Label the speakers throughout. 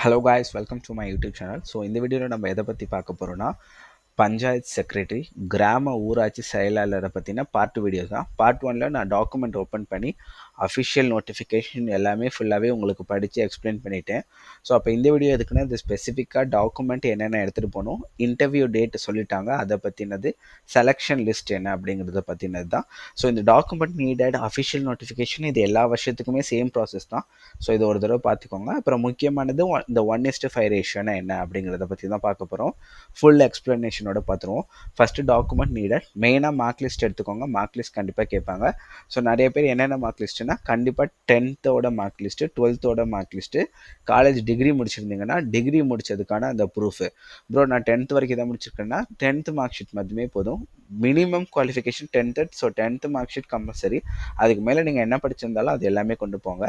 Speaker 1: Hello guys welcome to my YouTube channel so இந்த வீடியோவில் நம்ம எதை பற்றி பார்க்க போகிறோன்னா பஞ்சாயத்து செக்ரட்டரி கிராம ஊராட்சி செயலாளரை பற்றின பார்ட் வீடியோ தான். பார்ட் ஒனில் நான் டாக்குமெண்ட் ஓப்பன் பண்ணி அஃபிஷியல் நோட்டிஃபிகேஷன் எல்லாமே ஃபுல்லாகவே உங்களுக்கு படித்து எக்ஸ்பிளைன் பண்ணிட்டேன். ஸோ அப்போ இந்த வீடியோ எதுக்குன்னா இது ஸ்பெசிஃபிக்காக டாக்குமெண்ட் என்னென்ன எடுத்துகிட்டு போகணும் இன்டர்வியூ டேட் சொல்லிட்டாங்க அதை பற்றினது செலெக்ஷன் லிஸ்ட் என்ன அப்படிங்கிறத பற்றினது தான். ஸோ இந்த டாக்குமெண்ட் நீடட் அஃபிஷியல் நோட்டிஃபிகேஷன் இது எல்லா வருஷத்துக்குமே சேம் ப்ராசஸ் தான். ஸோ இது ஒரு தடவை பார்த்துக்கோங்க. அப்புறம் முக்கியமானது இந்த ஒன் இஸ்ட்டு ஃபைவ் ரேஷியோனா என்ன அப்படிங்கிறத பற்றி தான் பார்க்க போகிறோம் ஃபுல் எக்ஸ்ப்ளனேஷனோட பார்த்துருவோம். ஃபஸ்ட்டு டாக்குமெண்ட் நீடட் மெயினாக மார்க் லிஸ்ட் எடுத்துக்கோங்க. மார்க் லிஸ்ட் கண்டிப்பாக கேட்பாங்க. ஸோ நிறைய பேர் என்னென்ன மார்க் இருந்தீங்கன்னா கண்டிப்பாக டென்த்தோட மார்க் லிஸ்ட்டு டுவெல்த்தோட மார்க் லிஸ்ட்டு காலேஜ் டிகிரி முடிச்சிருந்தீங்கன்னா டிகிரி முடிச்சதுக்கான அந்த ப்ரூஃபு ப்ரோ நான் டென்த் வரைக்கும் தான் முடிச்சிருக்கேன்னா டென்த் மார்க் ஷீட் மட்டுமே போதும். Minimum qualification tenth so tenth mark sheet compulsory அதுக்கு மேலே நீங்கள் என்ன படிச்சிருந்தாலும் அது எல்லாமே கொண்டு போங்க.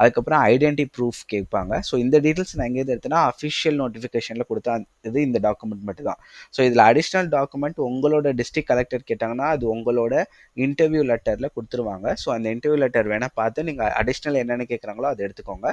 Speaker 1: அதுக்கப்புறம் ஐடென்டி ப்ரூஃப் கேட்பாங்க. ஸோ இந்த டீட்டெயில்ஸ் நான் எங்கேருந்து எடுத்தேன்னா அஃபிஷியல் நோட்டிஃபிகேஷனில் கொடுத்தா இது இந்த டாக்குமெண்ட் மட்டும் தான் ஸோ இதில் அடிஷ்னல் டாக்குமெண்ட் உங்களோட டிஸ்ட்ரிக்ட் கலெக்டர் கேட்டாங்கன்னா அது உங்களோட இன்டர்வியூ லெட்டரில் கொடுத்துருவாங்க. ஸோ அந்த இன்டர்வியூ லெட்டர் வேணால் பார்த்து நீங்கள் அடிஷ்னல் என்னென்ன கேட்குறாங்களோ அதை எடுத்துக்கோங்க.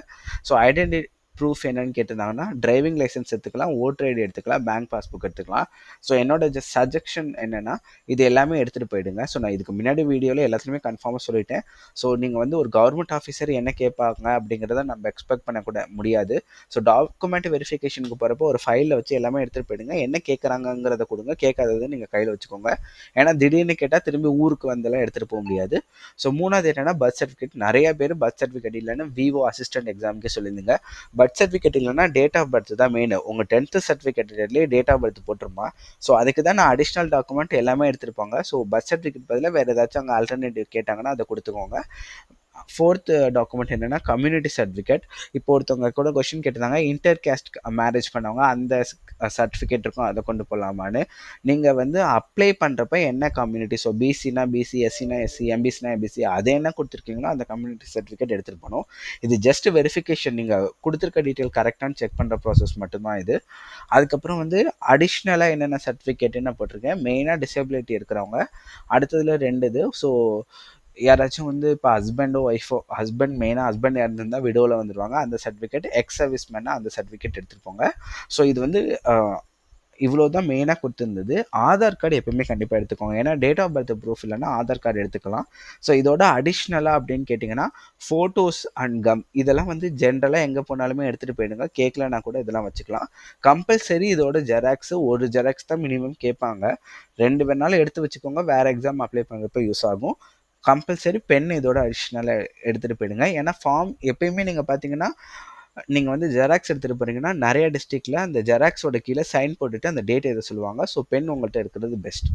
Speaker 1: ஸோ ஐடென்டி ப்ரூஃப் என்னன்னு கேட்டிருந்தாங்கன்னா டிரைவிங் லைசன்ஸ் எடுத்துக்கலாம் ஓட்டர் ஐடி எடுத்துக்கலாம் பேங்க் பாஸ்புக் எடுத்துக்கலாம். ஸோ என்னோட ஜஸ்ட் சஜெக்ஷன் என்னென்னா இது எல்லாமே எடுத்துகிட்டு போயிடுங்க. ஸோ நான் இதுக்கு முன்னாடி வீடியோவில் எல்லாத்துலேயுமே கன்ஃபார்மாக சொல்லிட்டேன். ஸோ நீங்கள் வந்து ஒரு கவர்மெண்ட் ஆஃபீஸர் என்ன கேட்பாங்க அப்படிங்கிறத நம்ம எக்ஸ்பெக்ட் பண்ணக்கூட முடியாது. ஸோ டாக்குமெண்ட் வெரிஃபிகேஷனுக்கு போகிறப்போ ஒரு ஃபைலில் வச்சு எல்லாமே எடுத்துகிட்டு போயிடுங்க. என்ன கேட்குறாங்கங்கிறத கொடுங்க. கேட்காதது நீங்கள் கையில் வச்சுக்கோங்க. ஏன்னா திடீர்னு கேட்டால் திரும்பி ஊருக்கு வந்தெல்லாம் எடுத்துகிட்டு போக முடியாது. ஸோ மூணாவது என்னென்னா பர்த் சர்டிஃபிகேட் நிறைய பேர் பர்த் சர்டிஃபிகேட் இல்லைன்னா விவோ அசிஸ்டன்ட் எக்ஸாமுக்கே சொல்லியிருந்தீங்க. பர்த் சர்டிஃபிகேட் இல்லைன்னா டேட் ஆஃப் பர்த் தான் மெயின் உங்கள் டென்த்து சர்டிஃபிகேட்லேயே டேட் ஆஃப் பர்த் போட்டுருமா. ஸோ அதுக்கு தான் நான் அடிஷ்னல் டாக்குமெண்ட் எல்லாமே எடுத்துருப்பாங்க. ஸோ பர்த் சர்டிஃபிகேட் பதிலாக வேறு ஏதாச்சும் அங்கே ஆல்டர்னேட்டிவ் கேட்டாங்கன்னா அதை கொடுத்துக்கோங்க. ஃபோர்த் டாக்குமெண்ட் என்னென்னா கம்யூனிட்டி சர்டிஃபிகேட் இப்போ ஒருத்தவங்க கூட கொஷின் கேட்டிருந்தாங்க இன்டர் கேஸ்ட் மேரேஜ் பண்ணவங்க அந்த சர்டிஃபிகேட் இருக்கும் அதை கொண்டு போகலாமான்னு நீங்கள் வந்து அப்ளை பண்ணுறப்ப என்ன கம்யூனிட்டி ஸோ பிசினா பிசி எஸ்சினா எஸ்சி எம்பிசினா எம்பிசி அதை என்ன கொடுத்துருக்கீங்களோ அந்த கம்யூனிட்டி சர்டிஃபிகேட் எடுத்துகிட்டு போகணும். இது ஜஸ்ட் வெரிஃபிகேஷன் நீங்கள் கொடுத்துருக்க டீட்டெயில் கரெக்டானு செக் பண்ணுற ப்ராசஸ் மட்டும்தான் இது. அதுக்கப்புறம் வந்து அடிஷ்னலாக என்னென்ன சர்டிஃபிகேட்டுன்னு போட்டிருக்கேன். மெயினாக டிசபிலிட்டி இருக்கிறவங்க. அடுத்ததில் ரெண்டு இது. ஸோ யாராச்சும் வந்து இப்போ ஹஸ்பண்டோ ஒய்ஃபோ ஹஸ்பண்ட் மெயினாக ஹஸ்பண்ட் இறந்துருந்தா விடோவில் வந்துடுவாங்க அந்த சர்டிஃபிகேட் எக்ஸ் சர்வீஸ் மேனாக அந்த சர்டிஃபிகேட் எடுத்துகிட்டு போங்க. ஸோ இது வந்து இவ்வளோ தான் மெயினாக கொடுத்துருந்தது. ஆதார் கார்டு எப்பவுமே கண்டிப்பாக எடுத்துக்கோங்க. ஏன்னா டேட் ஆஃப் பர்த் ப்ரூஃப் இல்லைன்னா ஆதார் கார்டு எடுத்துக்கலாம். ஸோ இதோட அடிஷ்னலாக அப்படின்னு கேட்டிங்கன்னா ஃபோட்டோஸ் அண்ட் கம் இதெல்லாம் வந்து ஜென்ரலாக எங்கே போனாலுமே எடுத்துகிட்டு போயிடுங்க. கேட்கலனா கூட இதெல்லாம் வச்சுக்கலாம். கம்பல்சரி இதோட ஜெராக்ஸு ஒரு ஜெராக்ஸ் தான் மினிமம் கேட்பாங்க. ரெண்டு வேணாலும் எடுத்து வச்சுக்கோங்க. வேறு எக்ஸாம் அப்ளை பண்ணுறப்ப யூஸ் ஆகும். கம்பல்சரி பென் இதோட அடிஷ்னலாக எடுத்துகிட்டு போயிடுங்க. ஏன்னா ஃபார்ம் எப்பயுமே நீங்கள் பார்த்தீங்கன்னா நீங்கள் வந்து ஜெராக்ஸ் எடுத்துகிட்டு போகிறீங்கன்னா நிறைய டிஸ்ட்ரிக்டில் அந்த ஜெராக்ஸோட கீழே சைன் போட்டுட்டு அந்த டேட் எதை சொல்லுவாங்க. ஸோ பென் உங்கள்கிட்ட இருக்கிறது பெஸ்ட்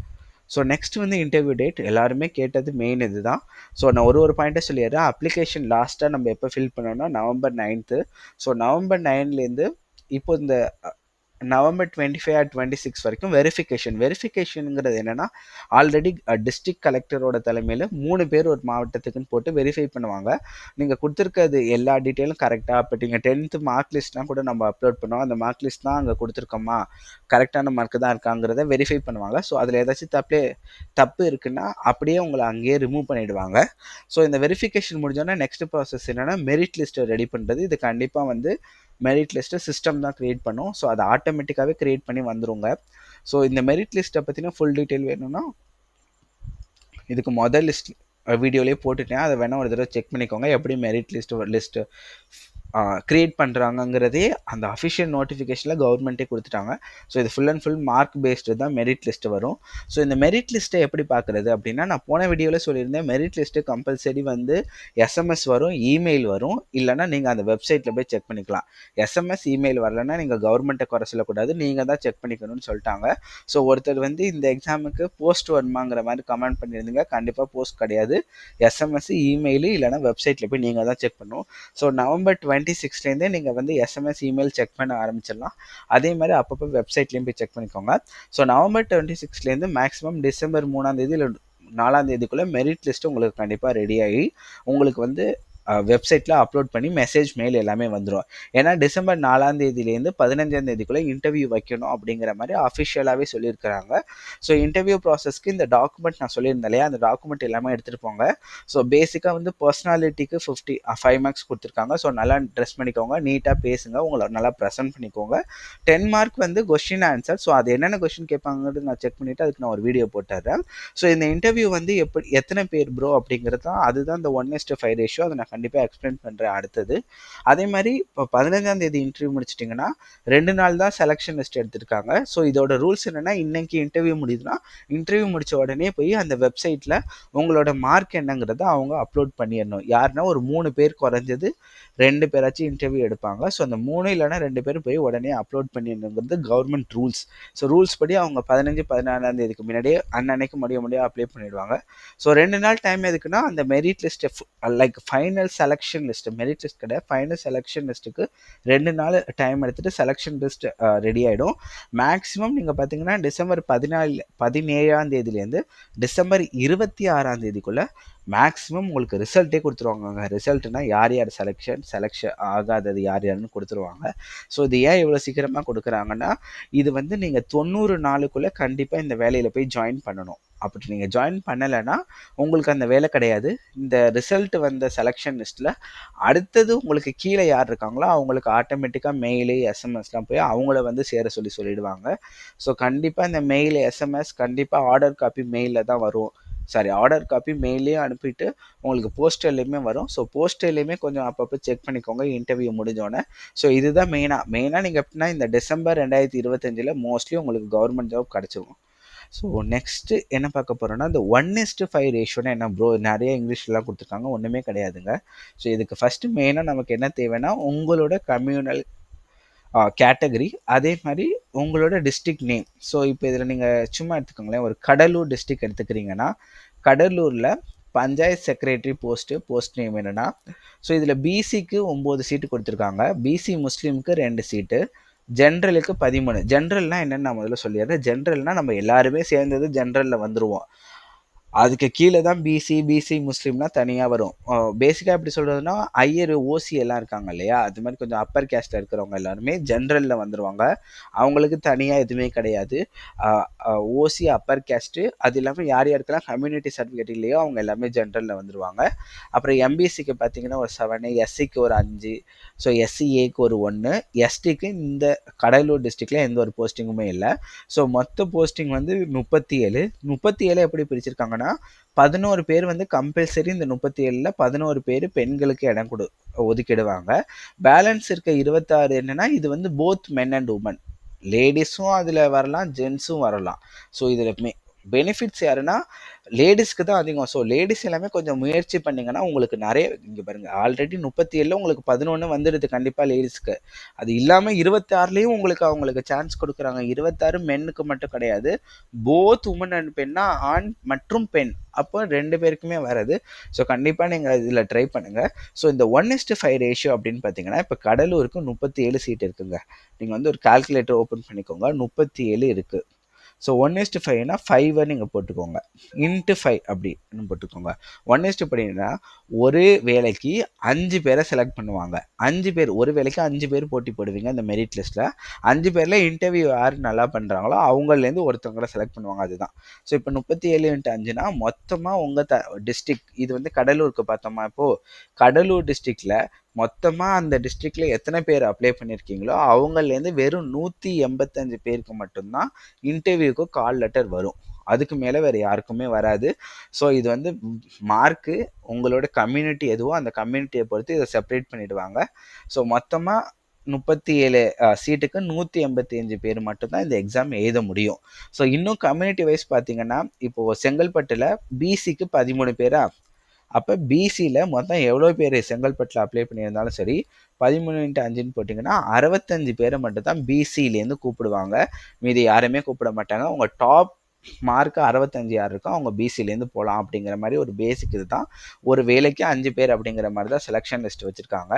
Speaker 1: ஸோ நெக்ஸ்ட் வந்து இன்டர்வியூ டேட் எல்லாருமே கேட்டது மெயின் இது தான் ஸோ நான் ஒரு ஒரு பாயிண்ட்டை சொல்லிடுறேன். அப்ளிகேஷன் லாஸ்ட்டாக நம்ம எப்போ ஃபில் பண்ணோம்னா நவம்பர் நைன்த்து ஸோ நவம்பர் நைன்லேருந்து இப்போ இந்த November twenty five or twenty six வரைக்கும் வெரிஃபிகேஷன் வெரிஃபிகேஷனுங்கிறது என்னென்னா ஆல்ரெடி டிஸ்ட்ரிக்ட் கலெக்டரோட தலைமையில் மூணு பேர் ஒரு மாவட்டத்துக்குன்னு போட்டு வெரிஃபை பண்ணுவாங்க. நீங்கள் கொடுத்துருக்கிறது எல்லா டீட்டெயிலும் கரெக்டாக இப்போ நீங்கள் டென்த்து மார்க் லிஸ்ட்லாம் கூட நம்ம அப்லோட் பண்ணுவோம் அந்த மார்க் லிஸ்ட் தான் அங்கே கொடுத்துருக்கோமா? கரெக்டான மார்க் தான் இருக்காங்கிறத வெரிஃபை பண்ணுவாங்க. ஸோ அதில் ஏதாச்சும் தப்பே தப்பு இருக்குன்னா அப்படியே உங்களை அங்கேயே ரிமூவ் பண்ணிடுவாங்க. ஸோ இந்த வெரிஃபிகேஷன் முடிஞ்சோன்னா நெக்ஸ்ட் ப்ராசஸ் என்னென்னா மெரிட் லிஸ்ட்டை ரெடி பண்ணுறது இது கண்டிப்பாக வந்து மெரிட் லிஸ்ட்டை சிஸ்டம் தான் க்ரியேட் பண்ணும். ஸோ அதை ஆட்டோமேட்டிக்காகவே க்ரியேட் பண்ணி வந்துருங்க. ஸோ இந்த மெரிட் லிஸ்ட்டை பற்றின ஃபுல் டீட்டெயில் வேணும்னா இதுக்கு முதல் லிஸ்ட் வீடியோலேயே போட்டுட்டேன். அதை வேணால் ஒரு தடவை செக் பண்ணிக்கோங்க. எப்படி மெரிட் லிஸ்ட் லிஸ்ட்டு க்ரியேட் பண்ணுறாங்கங்கிறதே அந்த அஃபிஷியல் நோட்டிஃபிகேஷனில் கவர்மெண்ட்டே கொடுத்துட்டாங்க. ஸோ இது full and full mark based தான் மெரிட் லிஸ்ட்டு வரும். ஸோ இந்த மெரிட் லிஸ்ட்டை எப்படி பார்க்குறது அப்படின்னா நான் போன வீடியோவில் சொல்லியிருந்தேன் மெரிட் லிஸ்ட்டு கம்பல்சரி வந்து எஸ்எம்எஸ் வரும் இமெயில் வரும். இல்லைனா நீங்கள் அந்த வெப்சைட்டில் போய் செக் பண்ணிக்கலாம். எஸ்எம்எஸ் இமெயில் வரலன்னா நீங்கள் கவர்மெண்ட்டை குறை சொல்லக்கூடாது. நீங்கள் தான் செக் பண்ணிக்கணும்னு சொல்லிட்டாங்க. ஸோ ஒருத்தர் வந்து இந்த எக்ஸாமுக்கு போஸ்ட் வருமாங்கிற மாதிரி கமெண்ட் பண்ணியிருந்தீங்க. கண்டிப்பாக போஸ்ட் கிடையாது. எஸ்எம்எஸ் இமெயில் இல்லைனா வெப்சைட்டில் போய் நீங்கள் தான் செக் பண்ணணும். ஸோ நவம்பர் டுவெண்ட்டி டுவெண்ட்டி சிக்ஸ்லேருந்தே நீங்கள் வந்து எஸ்எம்எஸ் இமெயில் செக் பண்ண ஆரம்பிச்சிடலாம். அதே மாதிரி அப்பப்போ வெப்சைட்லேயும் போய் செக் பண்ணிக்கோங்க. ஸோ நவம்பர் டுவெண்ட்டி சிக்ஸ்லேருந்து மேக்ஸிமம் டிசம்பர் மூணாந்தேதி இல்லை நாலாம் தேதிக்குள்ளே மெரிட் லிஸ்ட்டு உங்களுக்கு கண்டிப்பாக ரெடி ஆகி உங்களுக்கு வந்து வெப்சைட்டில் அப்லோட் பண்ணி மெசேஜ் மெயில் எல்லாமே வந்துடும் ஏன்னா டிசம்பர் நாலாம் தேதியிலேருந்து பதினஞ்சாம் தேதிக்குள்ளே இன்டர்வியூ வைக்கணும் அப்படிங்கிற மாதிரி அஃபிஷியலாகவே சொல்லியிருக்கிறாங்க. ஸோ இன்டர்வியூ ப்ராசஸ்க்கு இந்த டாக்குமெண்ட் நான் சொல்லியிருந்தேன் இல்லையா? அந்த டாக்குமெண்ட் எல்லாமே எடுத்துகிட்டு போங்க. ஸோ பேசிக்காக வந்து பர்சனாலிட்டிக்கு ஃபிஃப்டி ஃபைவ் மார்க்ஸ் கொடுத்துருக்காங்க. ஸோ நல்லா ட்ரெஸ் பண்ணிக்கோங்க நீட்டாக பேசுங்க உங்களை நல்லா ப்ரெசென்ட் பண்ணிக்கோங்க. டென் மார்க் வந்து கொஸ்டின் ஆன்சர் ஸோ அது என்னென்ன கொஸ்டின் கேட்பாங்கிறது நான் செக் பண்ணிவிட்டு அதுக்கு நான் ஒரு வீடியோ போட்டுறேன். ஸோ இந்த இன்டர்வியூ வந்து எப்படி எத்தனை பேர் ப்ரோ அப்படிங்கிறது தான் அதுதான் இந்த ஒன் எஸ்ட் ஃபைவ் ரேஷியோ அதை நான் கண்டிப்பாக எக்ஸ்பிளைன் பண்ணுறேன் அடுத்தது. அதே மாதிரி இப்போ பதினஞ்சாம் தேதி இன்டர்வியூ முடிச்சிட்டிங்கன்னா ரெண்டு நாள் தான் செலெக்ஷன் லிஸ்ட் எடுத்திருக்காங்க. ஸோ இதோட ரூல்ஸ் என்னென்னா இன்னைக்கு இன்டர்வியூ முடியுதுன்னா இன்டர்வியூ முடித்த உடனே போய் அந்த வெப்சைட்டில் உங்களோட மார்க் என்னங்கிறத அவங்க அப்லோட் பண்ணிடணும். யாருன்னா ஒரு மூணு பேர் குறைஞ்சது ரெண்டு பேராச்சும் இன்டர்வியூ எடுப்பாங்க. ஸோ அந்த மூணு இல்லைனா ரெண்டு பேர் போய் உடனே அப்லோட் பண்ணிடணுங்கிறது கவர்மெண்ட் ரூல்ஸ் ஸோ ரூல்ஸ் படி அவங்க பதினஞ்சு பதினாறாம் தேதிக்கு முன்னாடியே அன்னன்னைக்கு முடிய முடிய அப்ளை பண்ணிடுவாங்க. ஸோ ரெண்டு நாள் டைம் எதுக்குன்னா அந்த மெரிட் லிஸ்ட்டை like final selection list merit list கிடையாது. ஃபைனல் செலெக்ஷன் லிஸ்ட்டுக்கு ரெண்டு நாள் டைம் எடுத்துகிட்டு செலெக்ஷன் லிஸ்ட் ரெடி ஆகிடும் மேக்ஸிமம் நீங்கள் பார்த்தீங்கன்னா டிசம்பர் பதினாலு பதினேழாம் தேதியிலேருந்து டிசம்பர் இருபத்தி ஆறாம் தேதிக்குள்ளே மேக்ஸிமம் உங்களுக்கு ரிசல்ட்டே கொடுத்துருவாங்க ரிசல்ட்னா யார் யார் செலெக்ஷன் செலெக்ஷன் ஆகாதது யார் யாருன்னு கொடுத்துருவாங்க. ஸோ இது ஏன் இவ்வளோ சீக்கிரமாக கொடுக்குறாங்கன்னா இது வந்து நீங்கள் தொண்ணூறு நாளுக்குள்ளே கண்டிப்பாக இந்த வேலையில் போய் ஜாயின் பண்ணணும். அப்படி நீங்கள் ஜாயின் பண்ணலைன்னா உங்களுக்கு அந்த வேலை கிடையாது. இந்த ரிசல்ட் வந்த செலெக்ஷன் லிஸ்ட்டில் அடுத்தது உங்களுக்கு கீழே யார் இருக்காங்களோ அவங்களுக்கு ஆட்டோமேட்டிக்காக மெயிலு எஸ்எம்எஸ்லாம் போய் அவங்கள வந்து சேர சொல்லி சொல்லிடுவாங்க. ஸோ கண்டிப்பாக இந்த மெயில் எஸ்எம்எஸ் கண்டிப்பாக ஆர்டர் காப்பி மெயிலில் தான் வரும். சாரி ஆர்டர் காப்பி மெயிலையும் அனுப்பிட்டு உங்களுக்கு போஸ்டர்லேயுமே வரும். ஸோ போஸ்டர்லேயுமே கொஞ்சம் அப்பப்போ செக் பண்ணிக்கோங்க. இன்டர்வியூ முடிஞ்சோடனே ஸோ இதுதான் மெயினாக மெயினாக நீங்கள் எப்படின்னா இந்த டிசம்பர் ரெண்டாயிரத்தி இருபத்தஞ்சில் மோஸ்ட்லி உங்களுக்கு கவர்மெண்ட் ஜாப் கிடச்சிரும். ஸோ நெக்ஸ்ட்டு என்ன பார்க்க போகிறோன்னா இந்த ஒன் இஸ்ட்டு ஃபைவ் ரேஷியோனா என்ன ப்ரோ நிறைய இங்கிலீஷ்லாம் கொடுத்துருக்காங்க. ஒன்றுமே கிடையாதுங்க. ஸோ இதுக்கு ஃபஸ்ட்டு மெயினாக நமக்கு என்ன தேவைன்னா உங்களோட கம்யூனல் கேட்டகரி அதே மாதிரி உங்களோட டிஸ்ட்ரிக் நேம் ஸோ இப்போ இதில் நீங்கள் சும்மா எடுத்துக்கோங்களேன். ஒரு கடலூர் டிஸ்ட்ரிக் எடுத்துக்கிறீங்கன்னா கடலூரில் panchayat secretary post post name என்னென்னா ஸோ இதில் பிசிக்கு ஒம்பது சீட்டு கொடுத்துருக்காங்க. பிசி முஸ்லீமுக்கு ரெண்டு சீட்டு ஜென்ரலுக்கு பதிமூணு. ஜென்ரல்னால் என்னென்னு நான் முதல்ல சொல்லிடுறேன். ஜென்ரல்னால் நம்ம எல்லாருமே சேர்ந்தது ஜென்ரலில் வந்துடுவோம் அதுக்கு கீழே தான் பிசி பிசி முஸ்லீம்னா தனியாக வரும். பேசிக்காக எப்படி சொல்கிறதுனா ஐயர் ஓசி எல்லாம் இருக்காங்க இல்லையா? அது மாதிரி கொஞ்சம் அப்பர் கேஸ்ட்டில் இருக்கிறவங்க எல்லாருமே ஜென்ரலில் வந்துடுவாங்க அவங்களுக்கு தனியாக எதுவுமே கிடையாது. ஓசி அப்பர் கேஸ்ட்டு அது இல்லாமல் யார் யாருக்கெல்லாம் கம்யூனிட்டி சர்டிஃபிகேட் இல்லையோ அவங்க எல்லாமே ஜென்ரலில் வந்துடுவாங்க அப்புறம் எம்பிசிக்கு பார்த்தீங்கன்னா ஒரு செவனு எஸ்சிக்கு ஒரு அஞ்சு ஸோ எஸ்சிஏக்கு ஒரு ஒன்று எஸ்டிக்கு இந்த கடலூர் டிஸ்ட்ரிக்டில் எந்த ஒரு போஸ்டிங்குமே இல்லை. ஸோ மொத்த போஸ்டிங் வந்து முப்பத்தி ஏழு. முப்பத்தி ஏழு எப்படி பிரிச்சிருக்காங்கன்னா பதினோரு பேர் வந்து கம்பல்சரி இந்த முப்பத்தி ஏழில் பதினோரு பேர் பெண்களுக்கு இடம் கொடு ஒதுக்கிடுவாங்க. பேலன்ஸ் இருக்க இருபத்தாறு என்னென்னா இது வந்து போத் மென் அண்ட் உமன் லேடிஸும் அதில் வரலாம் ஜென்ஸும் வரலாம். ஸோ இதில் பெனிஃபிட்ஸ் யாருன்னா லேடிஸ்க்கு தான் அதிகம். ஸோ லேடிஸ் எல்லாமே கொஞ்சம் முயற்சி பண்ணிங்கன்னா உங்களுக்கு நிறைய இங்கே பாருங்கள் ஆல்ரெடி முப்பத்தி ஏழில் உங்களுக்கு பதினொன்று வந்துடுது கண்டிப்பாக லேடிஸ்க்கு அது இல்லாமல் இருபத்தாறுலேயும் உங்களுக்கு அவங்களுக்கு சான்ஸ் கொடுக்குறாங்க. இருபத்தாறு மென்னுக்கு மட்டும் கிடையாது. போத் உமன் அண்ட் பெண்ணா ஆண் மற்றும் பெண். அப்போ ரெண்டு பேருக்குமே வருது ஸோ கண்டிப்பாக நீங்கள் இதில் ட்ரை பண்ணுங்கள் ஸோ இந்த ஒன் இஸ்ட்டு ஃபைவ் ரேஷியோ அப்படின்னு பார்த்தீங்கன்னா இப்போ கடலூருக்கு முப்பத்தி ஏழு சீட் இருக்குங்க. நீங்கள் வந்து ஒரு கால்குலேட்டர் ஓப்பன் பண்ணிக்கோங்க. முப்பத்தி ஏழு இருக்குது ஸோ ஒன் இஸ்ட்டு ஃபைவ்னா ஃபைவை நீங்கள் போட்டுக்கோங்க. இன்ட்டு ஃபைவ் அப்படின்னு போட்டுக்கோங்க. ஒன் இஸ்ட்டு அப்படின்னா ஒரு வேலைக்கு அஞ்சு பேரை செலக்ட் பண்ணுவாங்க. அஞ்சு பேர் ஒரு வேலைக்கு அஞ்சு பேர் போட்டி போடுவீங்க இந்த மெரிட் லிஸ்ட்டில் அஞ்சு பேரில் இன்டர்வியூ யார் நல்லா பண்ணுறாங்களோ அவங்கலேருந்து ஒருத்தவங்களை செலக்ட் பண்ணுவாங்க அதுதான். ஸோ இப்போ முப்பத்தி ஏழு இன்ட்டு அஞ்சுனா மொத்தமாக உங்கள் த டிஸ்ட்ரிக் இது வந்து கடலூருக்கு பார்த்தோமா இப்போது கடலூர் டிஸ்ட்ரிக்டில் மொத்தமாக அந்த டிஸ்ட்ரிக்டில் எத்தனை பேர் அப்ளை பண்ணியிருக்கீங்களோ அவங்கலேருந்து வெறும் நூற்றி எண்பத்தஞ்சு பேருக்கு மட்டும்தான் இன்டர்வியூக்கு கால் லெட்டர் வரும். அதுக்கு மேலே வேறு யாருக்குமே வராது. ஸோ இது வந்து மார்க்கு உங்களோட கம்யூனிட்டி எதுவோ அந்த கம்யூனிட்டியை பொறுத்து இதை செப்பரேட் பண்ணிவிடுவாங்க ஸோ மொத்தமாக முப்பத்தி ஏழு சீட்டுக்கு நூற்றி எண்பத்தி அஞ்சு பேர் மட்டும்தான் இந்த எக்ஸாம் எழுத முடியும். ஸோ இன்னும் கம்யூனிட்டி வைஸ் பார்த்தீங்கன்னா இப்போது செங்கல்பட்டில் பிசிக்கு பதிமூணு பேரா? அப்போ பிசியில் மொத்தம் எவ்வளோ பேர் செங்கல்பட்டில் அப்ளை பண்ணியிருந்தாலும் சரி பதிமூணு இன்ட்டு அஞ்சுன்னு போட்டிங்கன்னா அறுபத்தஞ்சு பேரை மட்டும் தான் பிசியிலேருந்து கூப்பிடுவாங்க. மீதி யாருமே கூப்பிட மாட்டாங்க. உங்கள் டாப் மார்க்கு அறுபத்தஞ்சு யார் இருக்கோ அவங்க பிசிலேருந்து போகலாம் அப்படிங்கிற மாதிரி ஒரு பேசிக் இது தான் ஒரு வேலைக்கு அஞ்சு பேர் அப்படிங்கிற மாதிரி தான் செலெக்ஷன் லிஸ்ட் வச்சுருக்காங்க.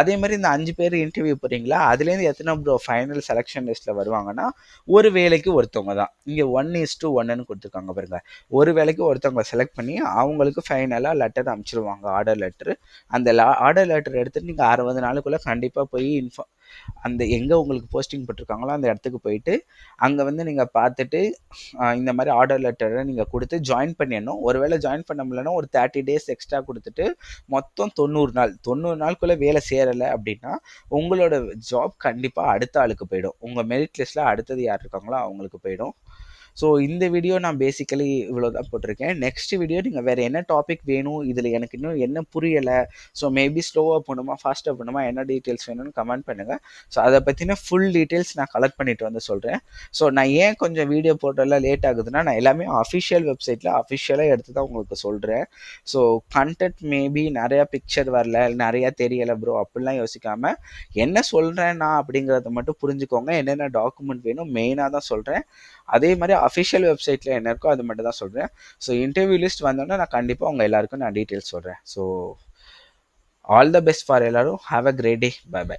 Speaker 1: அதே மாதிரி இந்த அஞ்சு பேர் இன்டர்வியூ போகிறீங்களா அதுலேருந்து எத்தனை ப்ரோ ஃபைனல் செலெக்ஷன் லிஸ்ட்டில் வருவாங்கன்னா ஒரு வேலைக்கு ஒருத்தவங்க தான். இங்கே ஒன் இஸ் டூ ஒன்னு கொடுத்துருக்காங்க பாருங்க. ஒரு வேலைக்கு ஒருத்தவங்க செலக்ட் பண்ணி அவங்களுக்கு ஃபைனலாக லெட்டர் அனுப்பிச்சிருவாங்க ஆர்டர் லெட்டர் அந்த ஆர்டர் லெட்டர் எடுத்துகிட்டு நீங்கள் அறுபது நாளுக்குள்ளே கண்டிப்பாக போய் இன்ஃபார்ம் அந்த எங்கே உங்களுக்கு போஸ்டிங் போட்டிருக்காங்களோ அந்த இடத்துக்கு போயிட்டு அங்கே வந்து நீங்கள் பார்த்துட்டு இந்த மாதிரி ஆர்டர் லெட்டரை நீங்கள் கொடுத்து ஜாயின் பண்ணிடணும். ஒருவேளை ஜாயின் பண்ண முடியலன்னா ஒரு தேர்ட்டி டேஸ் எக்ஸ்ட்ரா கொடுத்துட்டு மொத்தம் தொண்ணூறு நாள் தொண்ணூறு நாளுக்குள்ளே வேலை சேரலை அப்படின்னா உங்களோட ஜாப் கண்டிப்பாக அடுத்த ஆளுக்கு போயிடும். உங்கள் மெரிட் லிஸ்ட்டில் அடுத்தது யார் இருக்காங்களோ அவங்களுக்கு போயிடும். ஸோ இந்த வீடியோ நான் பேசிக்கலி இவ்வளோ தான் போட்டிருக்கேன். நெக்ஸ்ட் வீடியோ நீங்கள் வேறு என்ன டாபிக் வேணும் இதில் எனக்கு இன்னும் என்ன புரியலை ஸோ மேபி ஸ்லோவாக போகணுமா ஃபாஸ்ட்டாக போகணுமா என்ன டீட்டெயில்ஸ் வேணும்னு கமெண்ட் பண்ணுங்கள் ஸோ அதை பற்றின ஃபுல் டீட்டெயில்ஸ் நான் கலெக்ட் பண்ணிட்டு வந்து சொல்கிறேன் ஸோ நான் ஏன் கொஞ்சம் வீடியோ போட்டெல்லாம் லேட் ஆகுதுன்னா நான் எல்லாமே அஃபிஷியல் வெப்சைட்டில் அஃபிஷியலாக எடுத்து தான் உங்களுக்கு சொல்கிறேன் ஸோ கண்டென்ட் மேபி நிறையா பிக்சர் வரல நிறையா தெரியலை ப்ரோ அப்படிலாம் யோசிக்காமல் என்ன சொல்கிறேன் நான் அப்படிங்கிறத மட்டும் புரிஞ்சுக்கோங்க. என்னென்ன டாக்குமெண்ட் வேணும் மெயினாக தான் சொல்கிறேன் அதே மாதிரி அஃபிஷியல் வெப்சைட்டில் என்ன இருக்கோ அது மட்டும் தான் சொல்கிறேன் ஸோ இன்டர்வியூ லிஸ்ட் வந்தோன்னே நான் கண்டிப்பாக உங்கள் எல்லாருக்கும் நான் டீட்டெயில்ஸ் சொல்கிறேன் so all the best for எல்லோரும். Have a great day bye bye